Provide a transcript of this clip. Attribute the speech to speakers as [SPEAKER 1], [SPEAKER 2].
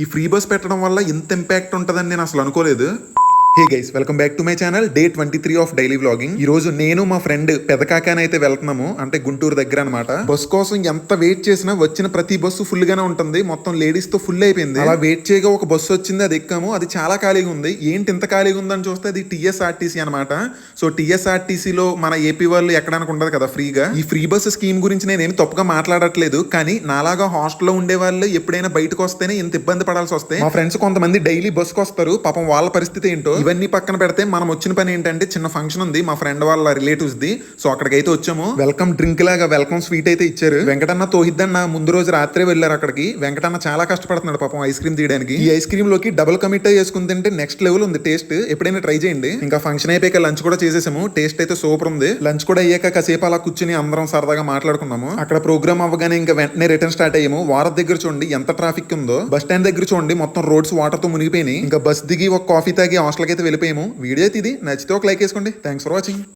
[SPEAKER 1] ఈ free bus పెట్టడం వల్ల ఇంత ఇంపాక్ట్ ఉంటుందని నేను అసలు అనుకోలేదు. Hey guys welcome back to my channel day twenty three of daily vlogging ఈ రోజు నేను మా ఫ్రెండ్ పెదకాకాని అయితే వెళ్తున్నాము అంటే గుంటూరు దగ్గర అనమాట బస్ కోసం ఎంత వెయిట్ చేసినా వచ్చిన ప్రతి బస్సు ఫుల్ గానే ఉంటుంది. మొత్తం లేడీస్తో ఫుల్ అయిపోయింది. అలా వెయిట్ చేయగా ఒక బస్సు వచ్చింది అది ఎక్కాము. అది చాలా ఖాళీగా ఉంది. ఏంటి ఇంత ఖాళీగా ఉందని చూస్తే అది టీఎస్ఆర్టీసీ అనమాట సో TSRTC లో మన ఏపీ వాళ్ళు ఎక్కడానికి ఉండదు కదా ఫ్రీగా ఈ ఫ్రీ బస్ స్కీమ్ గురించి నేను ఏమి తప్పుగా మాట్లాడట్లేదు. కానీ నాలాగా హాస్టల్లో ఉండే వాళ్ళు ఎప్పుడైనా బయటకు వస్తేనే ఇంత ఇబ్బంది పడాల్సి వస్తే మా ఫ్రెండ్స్ కొంతమంది డైలీ బస్కి వస్తారు పాపం వాళ్ళ పరిస్థితి ఏంటో? ఇవన్నీ పక్కన పెడితే మనం వచ్చిన పని ఏంటంటే చిన్న ఫంక్షన్ ఉంది మా ఫ్రెండ్ వాళ్ళ రిలేటివ్స్ది సో అక్కడికైతే వచ్చాము. వెల్కమ్ డ్రింక్ లాగా వెల్కమ్ స్వీట్ అయితే ఇచ్చారు. వెంకటన్న తోహిద్దన్న ముందు రోజు రాత్రే వెళ్ళారు అక్కడికి. వెంకటన్న చాలా కష్టపడుతున్నాడు పాపం ఐస్ క్రీమ్ తీయడానికి. ఈ ఐస్ క్రీమ్లోకి డబుల్ కమిట్ చేసుకుని తింటే నెక్స్ట్ లెవెల్ ఉంది టేస్ట్ ఎప్పుడైనా ట్రై చేయండి. ఇంకా ఫంక్షన్ అయిపోయాక లంచ్ కూడా చేసేసాము. టేస్ట్ అయితే సూపర్ ఉంది. లంచ్ కూడా అయ్యాక కాసేపు అలా కూర్చుని అందరం సరదాగా మాట్లాడుకున్నాము. అక్కడ ప్రోగ్రామ్ అవ్వగానే ఇంకా వెంటనే రిటర్న్ స్టార్ట్ అయ్యాము. వారం దగ్గర చూడండి ఎంత ట్రాఫిక్ ఉందో. బస్ స్టాండ్ దగ్గర చూడండి మొత్తం రోడ్స్ వాటర్తో మునిగిపోయినాయి. ఇంకా బస్ దిగి ఒక కాఫీ తాగి హాస్టల్ అయితే వెళ్ళిపోయాము వీడియో అయితే ఇది. నచ్చితే ఒక లైక్ వేసుకోండి. Thanks for watching